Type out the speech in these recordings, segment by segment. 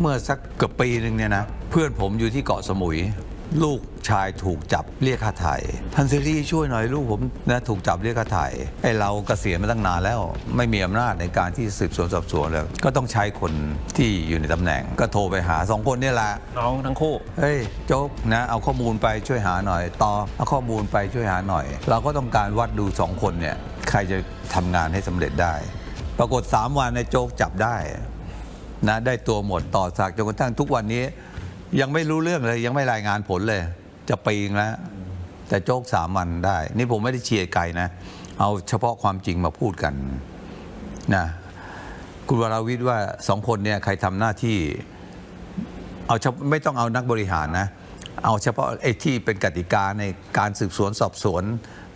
เมื่อสักเกือบปีหนึ่งเนี่ยนะเพื่อนผมอยู่ที่เกาะสมุย ลูกชายถูกจับเรียกค่าไถ่ท่านเซรีช่วยหน่อยลูกผมนะถูกจับเรียกค่าไถ่ไอ้เราเกษียณมาตั้งนานแล้ว ไม่มีอำนาจในการที่สืบสวนสอบสวนเลยก็ต้องใช้คนที่อยู่ในตำแหน่ง ก็โทรไปหาสองคนเนี่ยแหละน้องทั้งคู่เฮ้ยโจ๊กนะเอาข้อมูลไปช่วยหาหน่อยต่อเอาข้อมูลไปช่วยหาหน่อย เราก็ต้องการวัดดูสองคนเนี่ยใครจะทำงานให้สำเร็จได้ ปรากฏ 3 วันในโจ๊กจับได้ นะได้ตัวหมดต่อสากจนกระทั่งทุกวันนี้ ยังไม่รู้เรื่องเลยยังไม่รายงานผลเลย จะปีงแล้ว แต่โจกสามวันได้ นี่ผมไม่ได้เชียร์ไกลนะ เอาเฉพาะความจริงมาพูดกันนะคุณวราวิทย์ว่าสองคนเนี่ยใครทำหน้าที่ เอาไม่ต้องเอานักบริหารนะ เอาเฉพาะไอ้ที่เป็นกติกาในการสืบสวนสอบสวน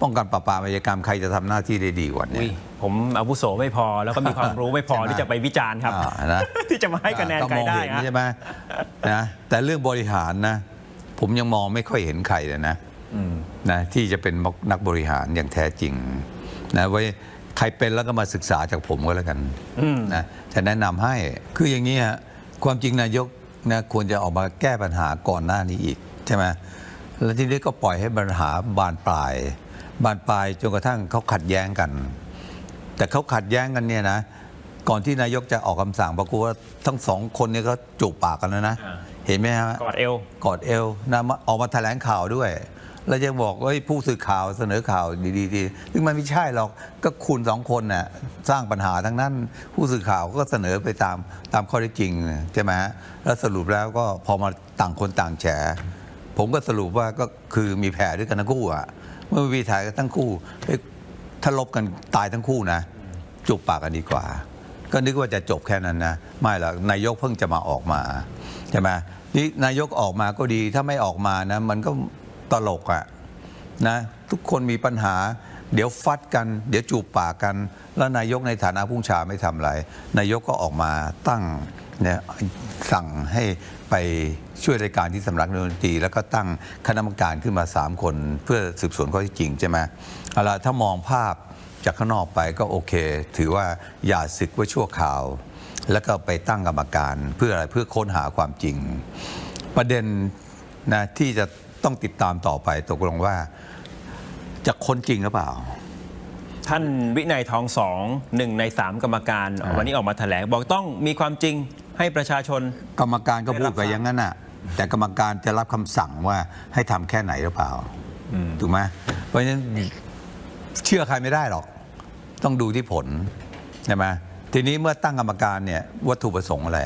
ป้องกันปราบปรามอาชญากรรมใครจะทำหน้าที่ได้ดีกว่าอุ้นี้ยผมอาวุโสไม่พอแล้วก็มีความรู้ไม่พอใช่ไหมที่จะไปวิจารณ์ครับ อ่านะ ที่จะมาให้คะแนนต้องใครมองได้เห็นฮะ ใช่ไหมนะแต่เรื่องบริหารนะ ผมยังมองไม่ค่อยเห็นใครเลยนะนะที่จะเป็นนักบริหารอย่างแท้จริงนะไว้ใครเป็นแล้วก็มาศึกษาจากผมก็แล้วกันนะจะแนะนำให้คืออย่างนี้ฮะความจริงนายก นะควรจะออกมาแก้ปัญหาก่อนหน้านี้อีกใช่ไหมแล้วทีนี้ก็ปล่อยให้ปัญหาบานปลาย บานปลายจนกระทั่งเขาขัดแย้งกัน แต่เขาขัดแย้งกันเนี่ยนะ ก่อนที่นายกจะออกคำสั่งปรากฏว่าทั้งสองคนเนี่ยเขาจูบปากกันแล้วนะอ่าเห็นไหมฮะกอดเอวกอดเอวนะมาออกมาแถลงข่าวด้วย แล้วยังบอกว่าผู้สื่อข่าวเสนอข่าวดีๆดีซึ่งมันไม่ใช่หรอกก็คุณสองคนน่ะสร้างปัญหาทั้งนั้น ผู้สื่อข่าวก็เสนอไปตามตามข้อเท็จจริงใช่ไหมฮะแล้วสรุปแล้วก็พอมาต่างคนต่างแฉผมก็สรุปว่าก็คือมีแผลด้วยกันทั้งคู่อะเมื่อมีแผลกันทั้งคู่ถ้าลบกันตายทั้งคู่นะจุบปากกันดีกว่า ก็นึกว่าจะจบแค่นั้นนะไม่หรอกนายกเพิ่งจะมาออกมาใช่ไหมนี่นายกออกมาก็ดีถ้าไม่ออกมานะ มันก็ ตลกอะนะทุกคนมีปัญหา เดี๋ยวฟัดกัน เดี๋ยวจูบปากกัน แล้วนายกในฐานะผู้ชาไม่ทำอะไร นายกก็ออกมาตั้งเนี่ยสั่งให้ไปช่วยรายการที่สำนักนายกรัฐมนตรีแล้วก็ตั้งคณะกรรมการขึ้นมา 3 คน เพื่อสืบสวนข้อเท็จจริงใช่ไหมเอาละถ้ามองภาพจากข้างนอกไปก็โอเค ถือว่าอย่าศึกไว้ชั่วคราว แล้วก็ไปตั้งกรรมการเพื่ออะไรเพื่อค้นหาความจริง ประเด็นนะที่จะ ต้องติดตามต่อไปตกลงว่าจะค้นจริงหรือเปล่า ท่านวินัยทองสองหนึ่งในสามกรรมการอ่าวันนี้ออกมาแถลงบอกต้องมีความจริงให้ประชาชน กรรมการก็พูดไปได้รับทราบอย่างนั้นน่ะ แต่กรรมการจะรับคำสั่งว่าให้ทำแค่ไหนหรือเปล่าถูกไหมเพราะฉะนั้นเชื่อใครไม่ได้หรอก ต้องดูที่ผลใช่ไหมทีนี้เมื่อตั้งกรรมการเนี่ยวัตถุประสงค์อะไร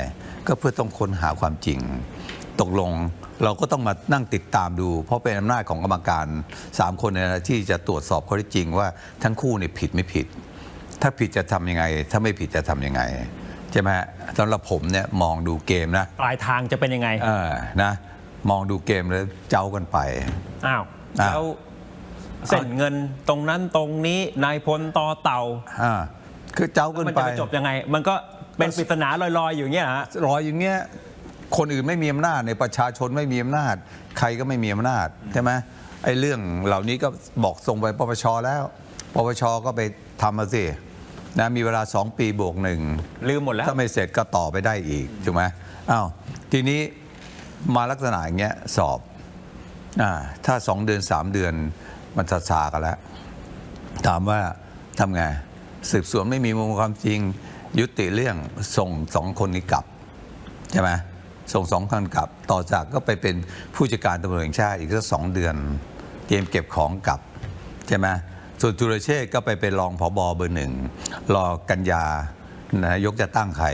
ก็เพื่อต้องค้นหาความจริง ตกลงเราก็ต้องมานั่งติดตามดู เพราะเป็นอำนาจของกรรมการ 3 คนเนี่ยนะที่จะตรวจสอบข้อเท็จจริงว่าทั้งคู่เนี่ยผิดไม่ผิด ถ้าผิดจะทำยังไง ถ้าไม่ผิดจะทำยังไงใช่ไหมฮะสำหรับผมเนี่ยมองดูเกมนะปลายทางจะเป็นยังไงเออนะมองดูเกมแล้วเจ้ากันไป อ้าวอ้าว แล้วเส้นเงินตรงนั้นตรงนี้นายพลต่อเต่าอ่าคือเจ้ากันมันไป จะไปจบยังไง มันก็เป็นปริศนาลอยๆอยู่อย่างเงี้ยฮะ รอยอย่างเงี้ย คนอื่นไม่มีอำนาจในประชาชนไม่มีอำนาจ ใครก็ไม่มีอำนาจใช่ไหมไอ้เรื่องเหล่านี้ก็บอกส่งไปปปชแล้ว ปปชก็ไปทำมาสินะมีเวลาสองปีบวกหนึ่งลืมหมดแล้วถ้าไม่เสร็จก็ต่อไปได้อีกถูกไหมอ้าวทีนี้มาลักษณะอย่างเงี้ยสอบอาถ้าสองเดือนสามเดือนมันซาซากันแล้ว ถามว่าทำไงสืบสวนไม่มีมูลความจริง ยุติเรื่องส่งสองคนนี้กลับใช่ไหม ส่งสองคนกลับ ต่อจากก็ไปเป็นผู้จัดการตำรวจแห่งชาติอีกสักสองเดือนเตรียมเก็บของกลับใช่ไหมส่วนจุรเชษฐ์ก็ไปเป็นรองผบเบอร์หนึ่งรอกันยานายกจะตั้งใคร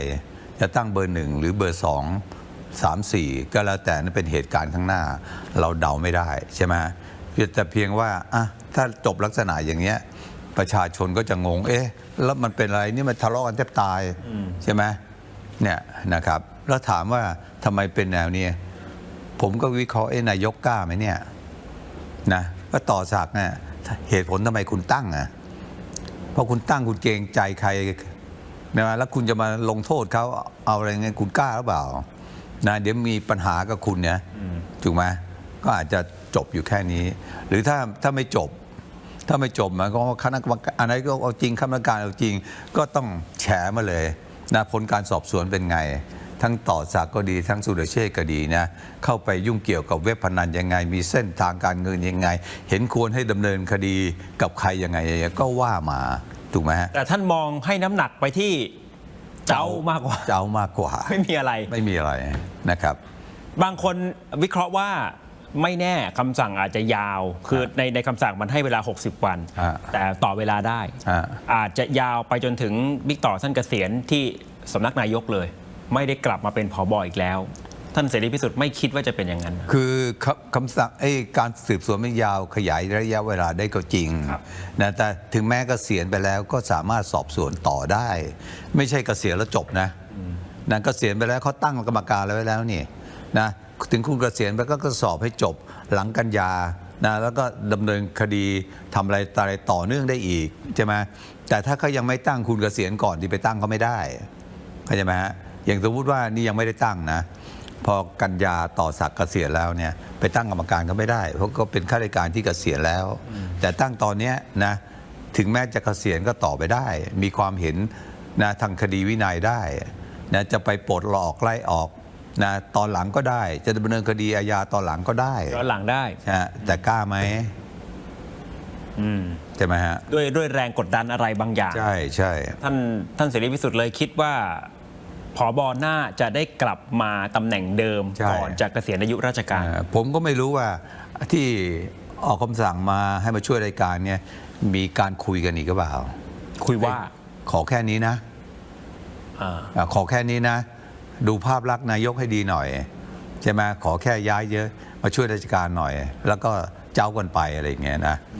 จะตั้งเบอร์หนึ่งหรือเบอร์สองสามสี่ก็แล้วแต่นั่นเป็นเหตุการณ์ข้างหน้า เราเดาไม่ได้ใช่ไหมแต่เพียงว่าอะถ้าจบลักษณะอย่างเงี้ยประชาชนก็จะงง เอ๊ะ แล้วมันเป็นอะไรนี่มันทะเลาะกันแทบตายใช่ไหมเนี่ยนะครับ แล้วถามว่าทำไมเป็นแนวนี้ผมก็วิเคราะห์เอ๊ะนายกกล้าไหมเนี่ยนะก็ต่อจากเนี่ยเหตุผลทำไมคุณตั้งอะเพราะคุณตั้งคุณเกรงใจใครนะแล้วคุณจะมาลงโทษเขาเอาอะไรเงี้ยคุณกล้าหรือเปล่านะเดี๋ยวมีปัญหากับคุณเนี่ยถูกไหมก็อาจจะจบอยู่แค่นี้ หรือถ้าถ้าไม่จบ ถ้าไม่จบมันก็คณะกรรมการอะไรก็เอาจริงคณะกรรมการเอาจริง ก็ต้องแฉมาเลยนะผลการสอบสวนเป็นไง ทั้งต่อศักดิ์ก็ดีทั้งสุรเชษฐ์ก็ดีนะเข้าไปยุ่งเกี่ยวกับเว็บพนันยังไง มีเส้นทางการเงินยังไง เห็นควรให้ดำเนินคดีกับใครยังไงก็ว่ามาถูกไหมฮะแต่ท่านมองให้น้ำหนักไปที่เจ้ามากกว่าเจ้ามากกว่า ไม่มีอะไรไม่มีอะไรนะครับ บางคนวิเคราะห์ว่าไม่แน่คำสั่งอาจจะยาว คือในในคำสั่งมันให้เวลา 60 วันอ่าแต่ต่อเวลาได้อ่าอาจจะยาวไปจนถึงบิ๊กต่อท่านเกษียณที่สำนักนายกเลย ไม่ได้กลับมาเป็นผอบออีกแล้ว ท่านเสรีพิสุทธิ์ไม่คิดว่าจะเป็นอย่างนั้น คือคำคำสั่งไอ้การสืบสวนไม่ยาวขยายระยะเวลาได้ก็จริงครับนะแต่ถึงแม้เกษียณไปแล้วก็สามารถสอบสวนต่อได้ ไม่ใช่เกษียณแล้วจบนะนะเกษียณไปแล้วเขาตั้งกรรมการแล้วไว้แล้วนี่นะถึงคุณเกษียณไปก็ก็สอบให้จบหลังกันยานะแล้วก็ดำเนินคดีทำอะไรอะไรต่อเนื่องได้อีกใช่ไหมแต่ถ้าเขายังไม่ตั้งคุณเกษียณก่อนที่ไปตั้งเขาไม่ได้เข้าใจไหมฮะ อย่างสมมติว่านี่ยังไม่ได้ตั้งนะ พอกันยาต่อศักดิ์เกษียณแล้วเนี่ยไปตั้งกรรมการก็ไม่ได้ เพราะก็เป็นข้าราชการที่เกษียณแล้ว แต่ตั้งตอนเนี้ยนะถึงแม้จะเกษียณก็ต่อไปได้ มีความเห็นนะทางคดีวินัยได้นะจะไปปลดหลอกไล่ออกนะตอนหลังก็ได้ จะดำเนินคดีอาญาตอนหลังก็ได้ย้อนหลังได้นะฮะแต่กล้าไหมอืมใช่ไหมฮะด้วยด้วยแรงกดดันอะไรบางอย่าง ใช่ใช่ท่านท่านเสรีพิสุทธิ์เลยคิดว่า ผอบอหน้าจะได้กลับมาตำแหน่งเดิม ใช่ ก่อนจะเกษียณอายุราชการ อ่าผมก็ไม่รู้ว่าที่ออกคำสั่งมาให้มาช่วยรายการเนี่ยมีการคุยกันอีกหรือเปล่าคุยว่าขอแค่นี้นะอ่าอาขอแค่นี้นะ ดูภาพลักษณ์นายกให้ดีหน่อยใช่ไหมขอแค่ย้ายเยอะมาช่วยราชการหน่อย แล้วก็เจ้ากันไปอะไรอย่างเงี้ยนะ